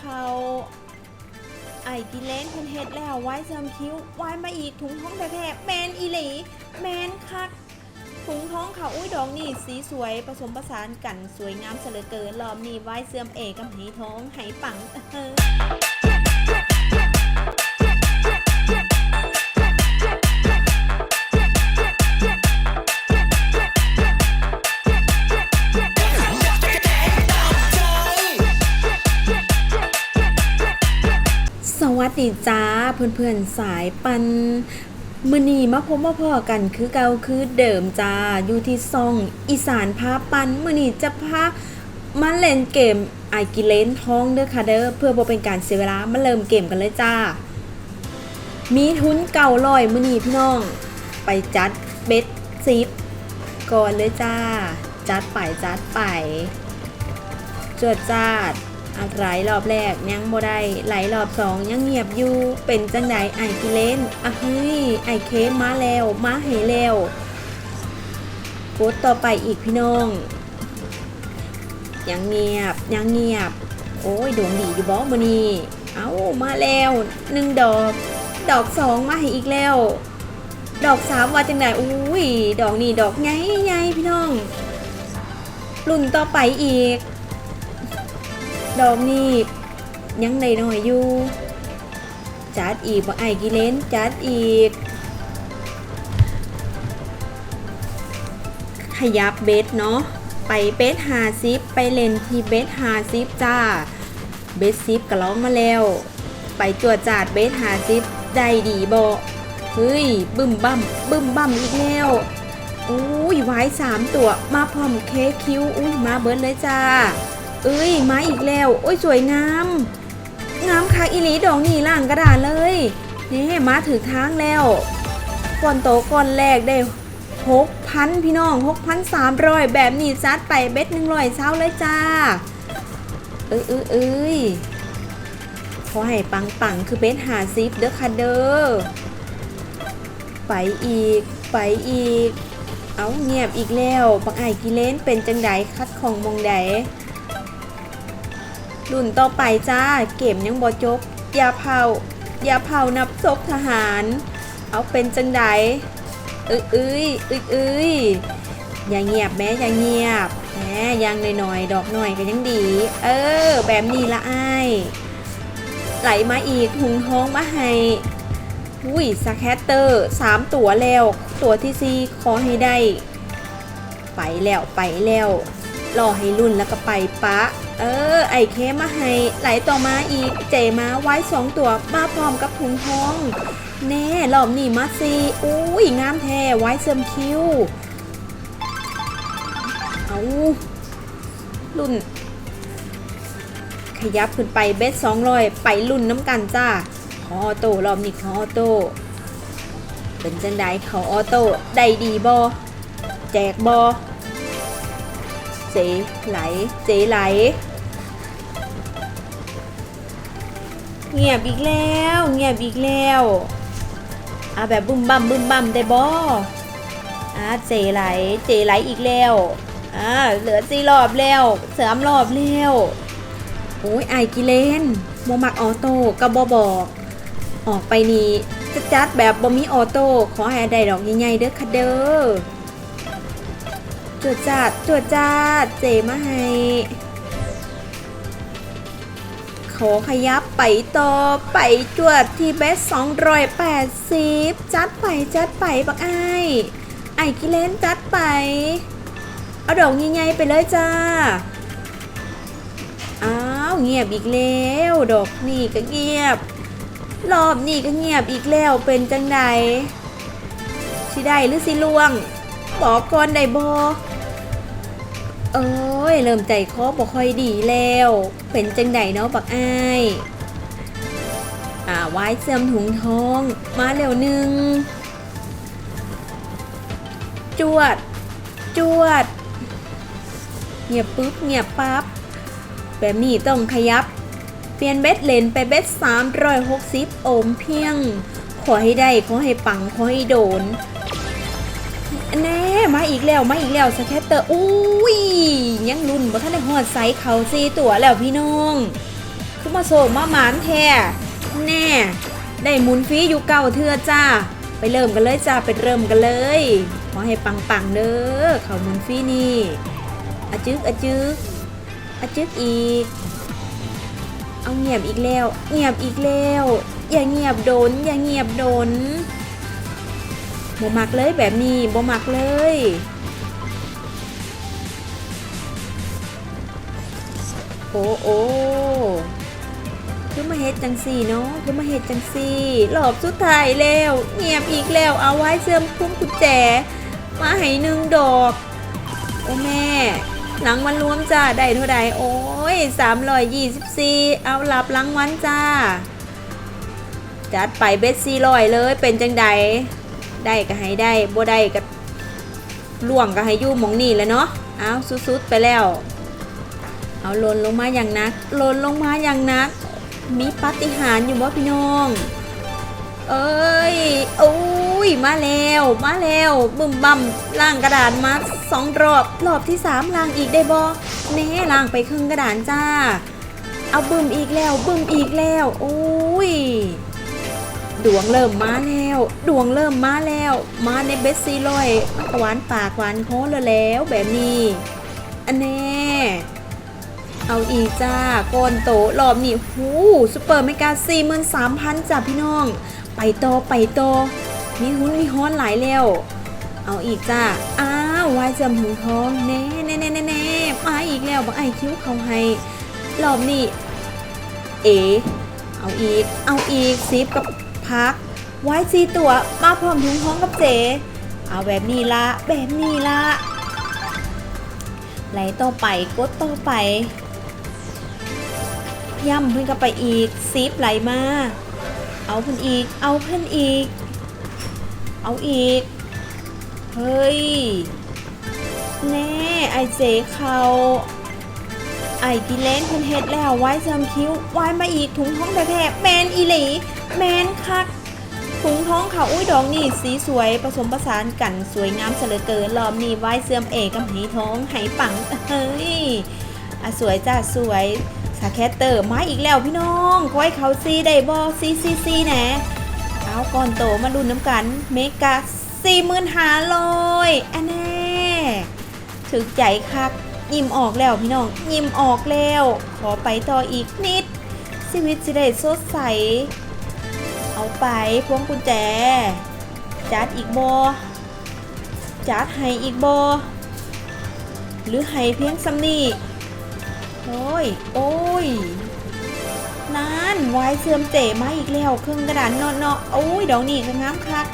เขาไอ้กิเลนเพิ่นเฮ็ดแล้วไว้เสริมคิ้วไว้มาอีกถุงท้องแท้ๆแมนอีหลีแมนคักถุงท้องเขาอุ้ยดอกนี่สีสวยผสมผสานกันสวยงามเสยเหลือเกินลอมนี่ไว้เสื่อมเอกกับไหท้องไหปังเออ เพื่อนๆสายปันมือนีมาพบมาพอกันคือเก่าคือเดิมจ้าอยู่ที่ซองอีสานพาปันมือนีจะพามาเล่นเกมไอกิเลนท้องเด้อค่ะเด้อเพื่อบ่เป็นการเสียเวลามาเริ่มเกมกันเลยจ้า มีทุนเก่าลอยมือนีพี่น้อง ไปจัดเบ็ดซิปก่อนเลยจ้า จัดไปจัดไปจวดจ้า ดอะไหลรอบแรกยังบ่ได้ไหลรอบสองยังเงียบอยู่ เป็นจังไดไอกิเลนอะเฮ้ยไอเคมมาแล้วมาให้แล้วกดต่อไปอีกพี่น้องยังเงียบยังเงียบ โอ้ยดวงดีอยู่บ่มื้อนี้เอามาแล้วหนึ่งดอก ดอกสองมาให้อีกแล้ว ดอกสามว่าจังไดอุ้ยดอกนี่ดอกใหญ่ใหญ่พี่น้องรุ่นต่อไปอีก ดอกนี่ยังในหน่อยอยู่จัดอีกบ่ไอ้กิเลนจัดอีก ขยับเบสเนาะไปเบสหาซิปไปเล่นที่เบสหาซิปจ้าเบสซิปก็ร้องมาแล้ว ไปจวดจาดเบสหาซิปได้ดีบ่เฮ้ยบึ้มบั่มบึ้มบั่มอีกแล้วอุ้ยไว้สามตัวมาพร้อมเคคิวอุ้ยมาเบิร์ดเลยจ้า เอ้ยมาอีกแล้วโอ้ยสวยงาม งามคักอีหลีดอกนี่ล่างกระดาษเลยนี่มาถือทางแล้วก่อนโตก่อนแรกได้หกพันพี่น้องหกพันสามร้อยแบบนี้ซัดไปเบ็ดหนึ่งร้อยเช้าเลยจ้า เอ้ยเอ้ยเอ้ยขอให้ปังปังคือเบ็ดหาซิปเด้อค่ะเด้อไปอีก ไปอีก เอาเงียบอีกแล้วปักไอกิเลนเป็นจังไดคัดของมองใด รุ่นต่อไปจ้า เกมยังบ่จบ อย่าเผา อย่าเผานับศพทหาร เอาเป็นจังใดเอ้ยเอ้ยเอ้ยอยอย่าเงียบแม้อย่าเงียบแหมยังหน่อยๆ ดอกหน่อยก็ยังดี เออ แบบนี้ละไอายไหลมาอีกหุงท้องมาให้อุ้ยสแคตเตอร์สามตัวแล้ว ตัวที่สี่ขอให้ได้ ไปแล้วไปแล้ว รอให้รุ่นแล้วก็ไปปะ เออ ไอเคมาให้ไหลต่อมาอีก เจมาไว้สองตัวมาพร้อมกับถุงทองแน่รอบนี้มาซีอุ้ยงามแท้ไว้เสริมคิวเอารุ่น ขยับขึ้นไปเบสสองรอยไปรุ่นน้ำกันจ้าขอออโต้รอบนี้ขอออโต้เป็นจังไดเขาออโต้ได้ดีบอแจกบอ จไหล เจไหล เงียบอีกแล้ว เงียบอีกแล้วอะแบบบึ้มบั่มบึ้มบั่มได้บ่อะเจไหล เจไหลอีกแล้ว อ่า เหลือสี่รอบแล้วสามรอบแล้วโอ้ยไอกิเลนโมมักออโต้กับบบอก ออกไปนี่จะจัดแบบบ่มีออโต้ ขอให้ได้ดอกใหญ่ๆเด้อค่ะเด้อ จวดจาดจวดจาดเจมาให้ขอขยับไปต่อไปจวดที่เบส280จัดไปจัดไปบักไอายไอ้กิเลนจัดไป เอาดอกใหญ่ๆไปเลยจ้าอ้าวเงียบอีกแล้วดอกนี่ก็เงียบ รอบนี่ก็เงียบอีกแล้วเป็นจังใดสิได้หรือสิล่วงบอกก่อนได้บอ เอ้ยเริ่มใจคอบ่ค่อยดีแล้ว เป็นจังใดเนาะบักอ้ายอ่าไว้เสื่อมถุงทอง มาเร็วหนึ่ง จวด จวด เงียบปุ๊บเงียบปั๊บ แบบนี้ต้องขยับ เปลี่ยนเบ็ดเลนไปเบ็ด360 โอห์มเพียง ขอให้ได้ ขอให้ปัง ขอให้โดน แน่มาอีกแล้วมาอีกแล้วสแคตเตอร์อุ้ยยังรุ่นบ่ทันได้ฮอดไซส์เขาซีตัวแล้วพี่น้องคือมาโศกมาหมานแท้แน่ ได้หมุนฟีอยู่เก่าเทือจ้า ไปเริ่มกันเลยจ้าไปเริ่มกันเลยขอให้ปังๆเด้อเขาหมุนฟีนี่อจึกอจึกอจึกอีก เอาเงียบอีกแล้ว เงียบอีกแล้ว อย่าเงียบโดน อย่าเงียบโดน บ่มักเลยแบบนี้บ่มักเลยโอ้โอ้คือมาเฮ็ดจังสี่เนาะคือมาเฮ็ดจังสี่รอบสุดท้ายแล้ว เงียบอีกแล้วเอาไว้เสื่อมพุ่มกุญแจ มาให้หนึ่งดอก โอ้แม่ หลังวันรวมจ้าได้เท่าใดโอ้ย324เอารับรางวัลจ้า จัดไปเบสซี่ลอยเลยเป็นจังใด ได้ก็ให้ได้บ่ได้ก็ล่วงก็ให้ยู่หมองนี่แหล้วเนาะเอาสุดๆไปแล้ว เอาหล่นลงมาอย่างนักหล่นลงมาอย่างนัก มีปาฏิหาริย์อยู่บ่พี่น้อง เอ้ยโอ้ยมาแล้วมาแล้วบึมบั่มล่างกระดานมาสองรอบรอบที่สามล่างอีกได้บ่แน่ล่างไปครึ่งกระดานจ้า เอาบึมอีกแล้วบึมอีกแล้วโอ้ย ดวงเริ่มมาแล้ว ดวงเริ่มมาแล้ว มาในเบสซีลอยหวานปากหวานโคอเลยแล้วแบบนี้อันแน่เอาอีกจ้าก้อนโตรอบนี้หูซูเปอร์เมกาสี่หมื่นสามพันจ้ะพี่น้อง ไปโตไปโตมีหุ้นมีฮ้อนหลายแล้วเอาอีกจ้าอ้าววายจิมถึงท้องแน่แน่แน่แน่แน่มาอีกแล้วบักไอคิ้วเขาให้รอบนี้เอ เอาอีก เอาอีกซิปกับ พัก ไว้ซีตัวมาพร้อมถุงท้องกับเจเอาแบบนี้ละแบบนี้ละไหลต่อไปกดต่อไป ย่ำเพิ่นก็ไปอีกซีฟไหลมา เอาเพิ่นอีก เอาเพิ่นอีก เอาอีก เฮ้ย แน่ไอเจเขาไอกิเลนเพิ่นเฮ็ดแล้วไว้เสริมคิ้วไว้มาอีกถุงท้องแท้ๆแมนอีหลี แมนคักถุงท้องเขาอุ้ยดอกนี่สีสวยผสมผสานกันสวยงามเสลอเกินรอบนี้ไว้เสื่อมเอกกับไหท้องไหปังเฮ้ยอะสวยจ้าสวยสาแคตเตอร์มาอีกแล้วพี่น้องคอยเขาซีได้บอซีซีซีแหนะเอาก่อนโตมาดูน้ำกันเมกาสี่หมื่นหาร้อยอันแน่ถึกใจคักยิ้มออกแล้วพี่น้องยิ้มออกแล้ว ขอไปต่ออีกนิดชีวิตจะได้สดใส เอาไปพวงกุญแจ จัดอีกบอจัดให้อีกบอหรือให้เพียงสำนีโอ้ย โอ้ยนานวายเสื่อมเจ๋มาอีกแล้วเครื่องกระดานเนาะเนาะโอ้ยดอกนี่ก็งามคัก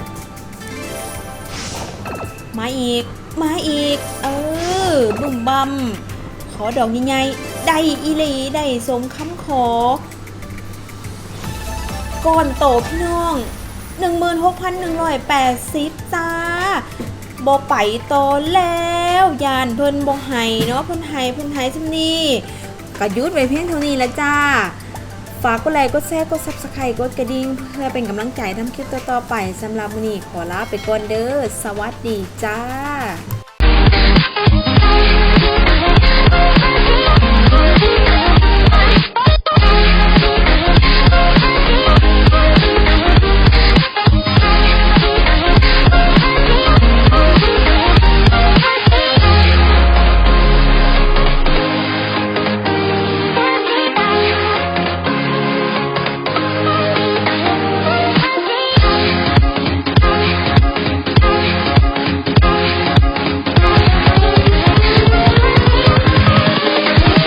มาอีก มาอีก เออบุ่มบัมขอดอกใหญ่ๆได้อีหลีได้สมคำขอ ก่อนโตพี่น้อง 16,180จ้าบอไปโตแล้วยานเพิ่นบอไห้เนาะเพิ่นไห้เพิ่นไห้ซำนี้ก็ยุดไว้เพียงเท่านี้ละจ้า ฝากกดไลค์กดแชร์กด Subscribe กดกระดิ่งเพื่อเป็นกำลังใจทำคลิปต่อๆไปสำหรับวันนี้ขอลาไปก่อนเด้อสวัสดีจ้า